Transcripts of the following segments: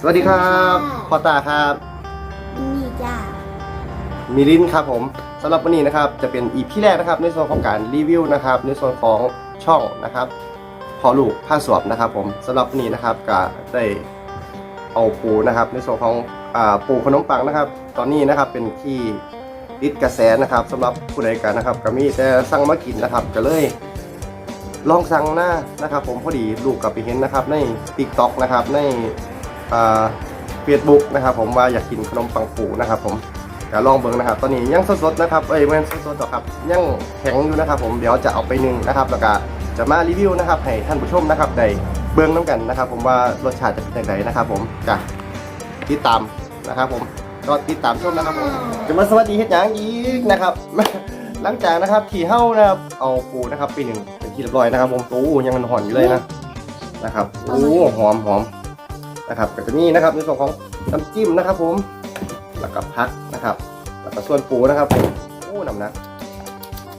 สวัสดีครับพ่อตาครับนี่จ้ามิลินครับผมสำหรับวันนี้นะครับจะเป็นอีพีแรกนะครับในส่วนของการรีวิวนะครับในส่วนของช่องนะครับพอลูกผ้าสวมนะครับ ผมสำหรับวันนี้นะครับก็ได้เอาปูนะครับ ในส่วนของอ่าปูขนมปังนะครับ ตอนนี้นะครับเป็นที่ติดกระแสนะครับสำหรับผู้ใดกันนะครับก็มีแต่สั่งมากินนะครับก็เลยลองสั่งหน้านะครับ ผมพอดีลูกกับไปเห็นนะครับใน t ิ k t o k นะครับใน เฟซบุ๊กนะครับผมว่าอยากกินขนมปังปูนะครับผมก็ลองเบิ่งนะครับ ตอนนี้ยังสดๆนะครับเอ้ยไม่สดๆหรอกครับยังแข็งอยู่นะครับ ผมเดี๋ยวจะเอาไปนึ่งนะครับแล้วก็จะมารีวิวนะครับให้ท่านผู้ชมนะครับได้เบิ่งน้ำกันนะครับ ผมว่ารสชาติจะเป็นอย่างไรนะครับ ผมจะติดตามนะครับ ผมก็ติดตามชมนะครับผมจะมาสวัสดีเฮ็ดหยังอีกนะครับ หลังจากนะครับที่เฮ้านะครับเอาปูนะครับปีหนึ่งเป็นที่เรียบร้อยนะครับ ผมปูยังมันหอนอยู่เลยนะนะครับโอ้หอมหอม นะครับก็จะมีนะครับในส่วนของน้ำจิ้มนะครับ ผมแล้วก็พักนะครับ แล้วก็ส่วนปูนะครับผมโอ้น้ำหนัก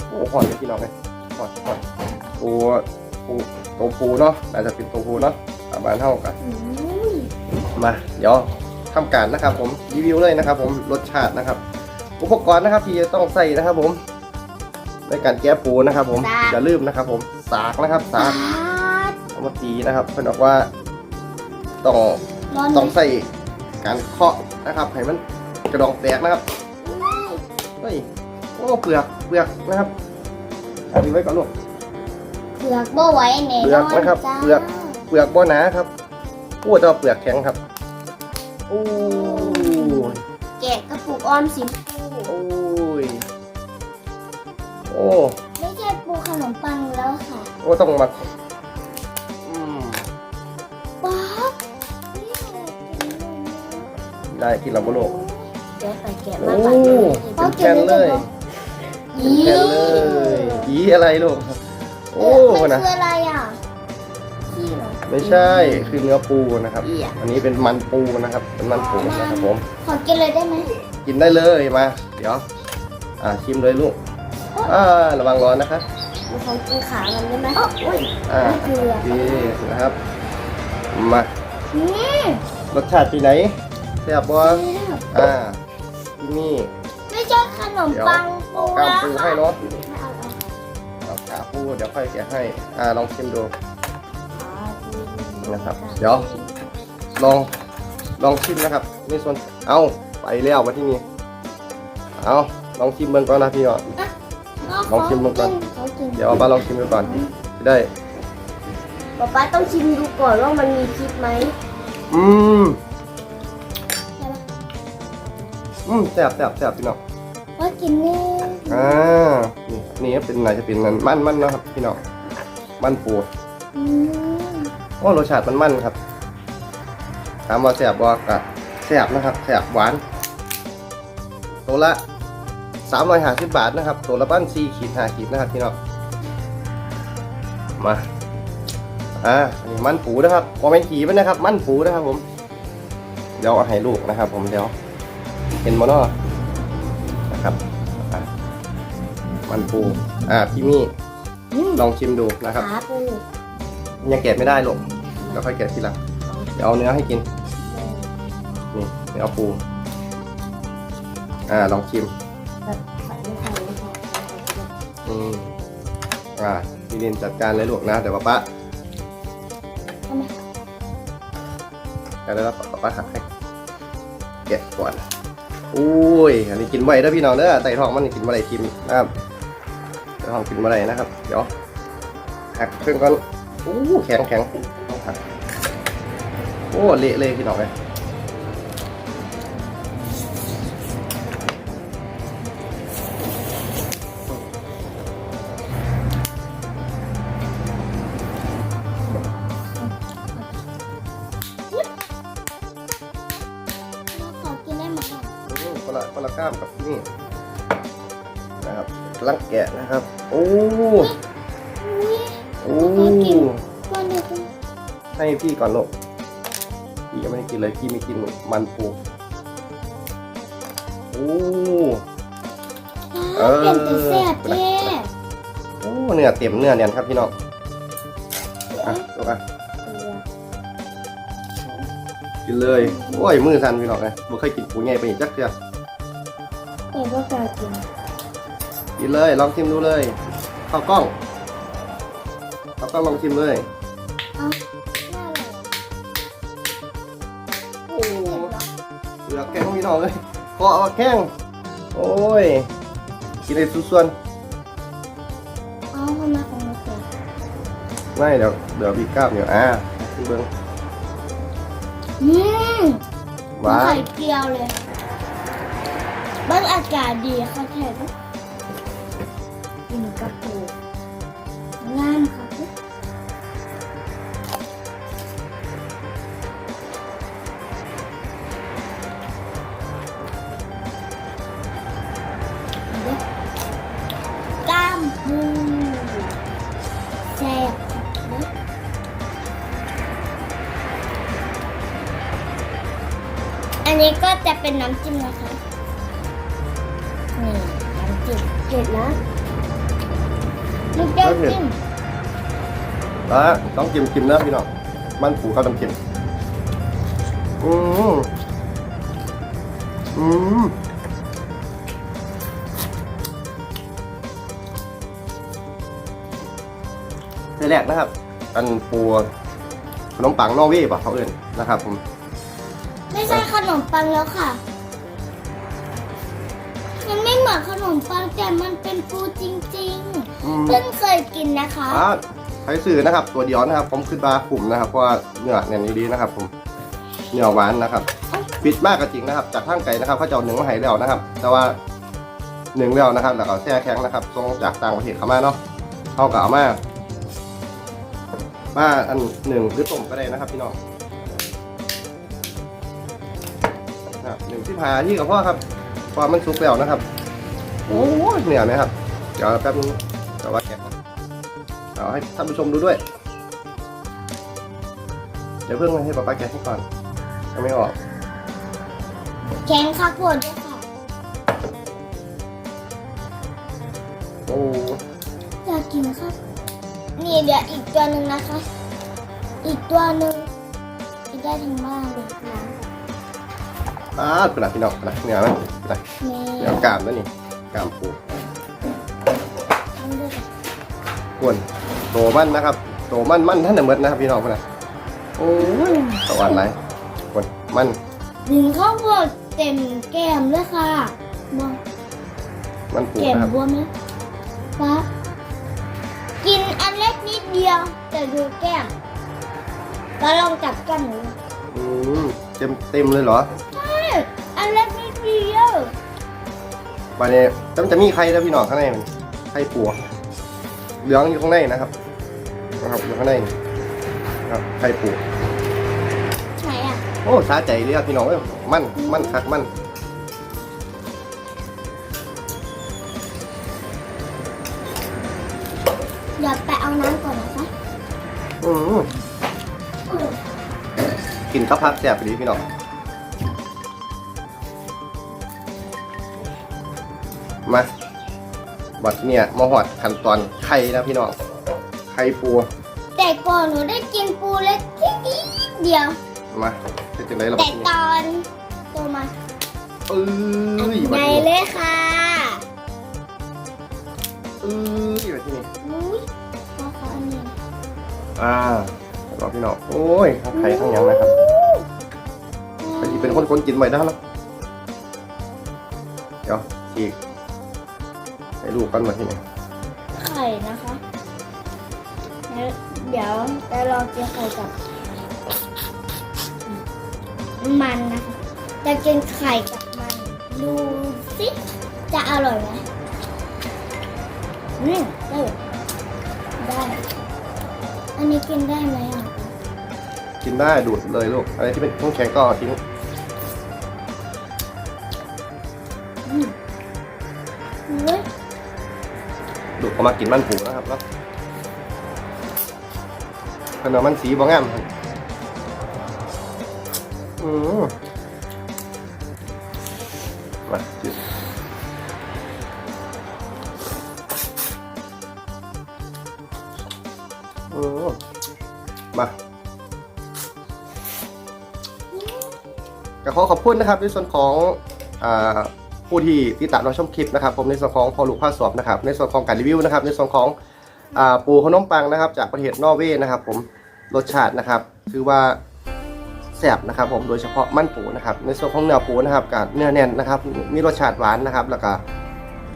โอ้หอนเลยพี่น้องเลยหอนหอนปูปูตัวปูเนาะน่าจะเป็นตัวปูเนาะประมาณเท่ากันอุ้ยมาเดี๋ยวทำการนะครับ ผมรีวิวเลยนะครับ ผมรสชาตินะครับ อุปกรณ์นะครับที่จะต้องใส่นะครับ ผมในการแก้ปูนะครับ ผมอย่าลืมนะครับ ผมสากนะครับสากดเอามาตีนะครับเพื่อนบอกว่า ต้องร้อนไหมต้องใส่การเคาะนะครับให้มันกระดองแตกนะครับเฮ้ยโอ้เปลือกเปลือกนะครับอันนี้ไว้ก่อนลูก เปลือกบ่ไหวแน่เปลืนอกอนนะครับ จ้าเปลือก เปลือกบ่หนาครับโอ้แต่ว่าเปลือกแข็งครับโอ้ยแกะกระปุกออมสินโอ้ยโอ้ไม่ใช่ปูขนมปังแล้วค่ะ โอ้ต้องมา ได้กินลำโบโลกแกะไปแกะโอ้มาเป็นแคนเลยอีเป็นแคนเลยอีอะไรลูกโอ้มันนะคืออะไรอะขี้เหรอ ไม่ใช่คือเนื้อปูนะครับอีอะอันนี้เป็นมันปูนะครับเป็นมันปูนะครับผมขอกินเลยได้ไหมกินได้เลยมา เดี๋ยว อ่าชิมเลยลูกอ่าระวังร้อนนะครับหนูขอกินขามันได้ไหมอ๋ออุ้ยอ่าเกลือดีนะครับมาอืมรสชาติที่ไหนแซ่บบ่อ่าที่นี่ไม่ใช่ขนมปังปูกล้ามนะปูคะให้เนาะไม่เอาเอาเอากาปูเดี๋ยวค่อยแกะให้ อ่าลองชิมดูเอานะครับ เดี๋ยวลองลองชิมนะครับนี่ส่วนเอาไปแล้วมาที่นี่เอาลองชิมเบิ่งก่อนนะพี่ก่อนลองชิมดูก่อนขอกินเดี๋ยวเอาป้าลองชิมดูก่อนจะได้ป๊าป๊าต้องชิมดูก่อนว่ามันมีพิษไหมอืม อืมแซ่บแซ่บแซ่บพี่น้องว่ากินแน่อ่านี่นี่เป็นอะไรจะเป็นมันมันมันนะครับพี่น้องมันปูอืมโอ้รสชาติมันมันครับถามว่าแซ่บบ่กะแซ่บนะครับแซ่บหวานตัวละสามร้อยห้าสิบบาทนะครับตัวละบ้านสี่ขีดห้าขีดนะครับพี่น้องมาอ่าอันนี้มันปูนะครับพอเป็นขีมันนะครับ มันปูนะครับผมเดี๋ยวเอาให้ลูกนะครับ ผมเดี๋ยว เห็นมอนอนะครับอะมันปูอ่าพี่มี่อืมลองชิมดูนะครับขาปูยังแกะไม่ได้หรอกเดี๋ยวค่อยแกะทีหลังเดี๋ยวเอาเนื้อให้กินนี่เนื้อปูอ่าลองชิมแบบใส่ไม่ทันไม่ทันอืมอ่าพี่ลินจัดการเลยลูกนะเดี๋ยวป๊าป๊าทำไมแกะแล้วป๊าป๊าหักให้แกะก่อน อุ้ย อันนี้กินไว้เด้วพี่น้องเด้อไต่ทองมันกินมาไรทิมนะครับไต่ทองกินมาไรนะครับ เดี๋ยวหักเครื่องก่อนอู้แข็งแข็งโอ้เละเลยพี่น้องเลย ละคนละกล้ามกับนี่นะครับกำลังแกะนะครับ โอ้อุ้ยโอ้ขอกินก้อนเดียวกันให้พี่ก่อนลูกพี่ยังไม่ได้กินเลยพี่ไม่กินมันปูโอ้เออ้าวอเป็นแต่แซ่บแท้โอ้เนื้อเต็มเนื้อเนี่ยครับพี่น้องอะดูอะกินเลย โอ้ย มือสั่นพี่น้องเลยบ่เคยกินปูใหญ่ไปอีกจักเทื่อ แต่ก็กล้ากินกินเลยลองชิมดูเลยเข้ากล้องเข้ากล้องลองชิมเลยเอ้าน่าอร่อยโอ้เหลือแข้งพี่น้องเลยขอเอาแข้งโอ้ยกินเลยสุดส่วนเอาทำไมของเราเสียไม่เดี๋ยวเดี๋ยวบีบกล้ามเดี๋ยวอ่าขึ้นเบิ้งอืมหวาไข่นเจียวเลย บ้านอากาศดีค่ะแถมกินกับปูงามค่ะก้ามปูแซ่บนะอันนี้ก็จะเป็นน้ำจิ้มนะคะ เผ็ดนะลูกแก้วจิ้มแล้วต้องกินกินนะพี่น้องมันปูเขาต้องกินอืมอืมในแรกนะครับ อันปูขนมปังนอร์เวย์ป่ะเขาเอื่นนะครับผม ไม่ใช่ขนมปังแล้วค่ะ มันไม่เหมือนขนมปังแต่มันเป็นปูจริงอืม ๆ เพิ่งเคยกินนะคะ อ่าใช้สื่อนะครับ ตัวเดียวนะครับ ผมขึ้นมาขุ่มนะครับเพราะว่าเนื้อเนี่ยนี้ดีนะครับ ผมเนื้อหวานนะครับฟิตมากก็จริงนะครับ จากทางไก่นะครับเขาจะเอาหนึ่งมาให้แล้วนะครับ แต่ว่าหนึ่งแล้วนะครับ แล้วก็แช่แข็งนะครับส่งจากต่างประเทศเข้ามาเนาะเขาก็เอามามาอันหนึ่งหรือต้มก็ได้นะครับ พี่น้องนะครับหนึ่งที่พายี่กับพ่อครับ เพราะว่ามันสุกแล้วนะครับ โอ้ยเหนื่อยไหมครับ เดี๋ยวแป๊บนึงแต่ว่าแกะก่อนเอาให้ท่านผู้ชมดูด้วย เดี๋ยวเพิ่งให้ป๊าป๊าแกะให้ก่อนยังไม่ออกแข็งข้าวโพดด้วยค่ะโอ้อยากกินครับ นี่เดี๋ยวอีกตัวหนึ่งนะคะ อีกตัวหนึ่งกินได้ทั้งบ้านเลยนะ ปาดกระดาษพี่น้องกระดาษเหนื่อยมกระดาษเดี๋ยกลามแล้วนี่กลามปูกวนโตมันนะครับโตมันมันท่านเดมดนะครับพี่น้องคนน่ะโอ้ยสวรรค์ไรกวนมันถึงข้าวโพดเต็มแก้มเลยค่ะบวมันปูแก้มนะครับบวมไหมฟ้ากินอันเล็กนิดเดียว แต่ดูแก้มก็ลองจับแก้มหนูอืมเต็มเต็มเลยเหรอ วันนี้จะจะมีไข่แล้วพี่น้องข้างในมันไข่ปูเหลืองอยู่ข้างในนะครับนะครับอยู่ข้างในนะครับไข่ปูไหนอะโอ้สาใจเลยอะพี่น้องเอ้ยมันมันคักมันเดี๋ยวไปเอาน้ำก่อนนะคะอืมกินข้าวผัดแซ่บไปดีพี่น้อง มาบัดเนี่ยมาหอดขั้นตอนไข่นะพี่น้องไข่ปู แต่ก่อนหนูได้กินปูเล็กแค่นิดเดียว มาเป็นจังไรเราแต่บัดตนี้อนโตมาเอ้ยในบัดนี้เลยค่ะเอ้ยบัดนี้อุ้ยพ่อเขาอันนี้อ่าเดี๋ยวรอพี่น้องโอ้ยทั้งไข่ทั้งหยังนะครับไปที่เป็นคนคนๆกินไว้ได้แล้วเดี๋ยวฉีก ให้ลูกกันมาที่นี่ไข่นะคะแล้วเดี๋ยวจะลองกินไข่กับมันนะคะจะกินไข่กับมัน ดูสิจะอร่อยไหมอืมได้ได้ อันนี้กินได้ไหมอะกินได้ดูดเลยลูกอะไรที่เป็นต้องแข็งก็เอาทิ้งอืมเฮ้ย ดูดออกมากินมันปูนะครับเนาะขนมมันสีบ่งามครับอืมมาจิบอืมมาก็ขอขอบคุณนะครับในส่วนของอ่า ผู้ที่ติดตามเราชมคลิปนะครับ ผมในส่วนของพอลูกผ้าสวบนะครับ ในส่วนของการรีวิวนะครับ ในส่วนของอปูขนมปังนะครับ จากประเทศนอร์เวย์นะครับ ผมรสชาตินะครับคือว่าแซบนะครับผมโดยเฉพาะมันปูนะครับ ในส่วนของเนื้อปูนะครับกับเนื้อแน่นนะครับ มีรสชาติหวานนะครับ แล้วก็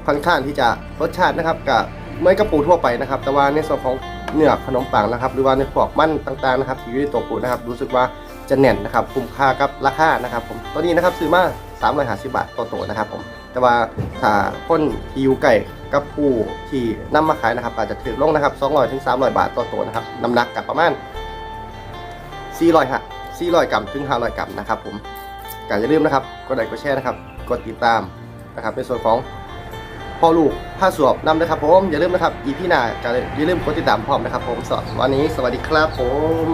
ค่อนข้างที่จะรสชาตินะครับกับเมื่อกับปูทั่วไปนะครับ แต่ว่าในส่วนของเนื้อขนมปังนะครับ หรือว่าในพวกมันต่างๆนะครับที่อยู่ในตัวปูนะครับ รู้สึกว่าจะแน่นนะครับคุ้มค่ากับราคานะครับ ผมตัวนี้นะครับซื้อมา 350บาทต่อตัวนะครับผมแต่ว่าถ้าคนที่อยู่ไก่กับผู้ที่นำมาขายนะครับอาจจะถือลงนะครับ200ถึง300บาทต่อตัวนะครับน้ำหนักกับประมาณ400ฮะ400กรัมถึง500กรัมนะครับผมก็อย่าลืมนะครับกดไลค์กดแชร์นะครับกดติดตามนะครับในส่วนของพ่อลูกผ้าสวบนำนะครับผมอย่าลืมนะครับอีพี่นาก็อย่าลืมกดติดตามพร้อมนะครับผมสวันนี้สวัสดีครับผม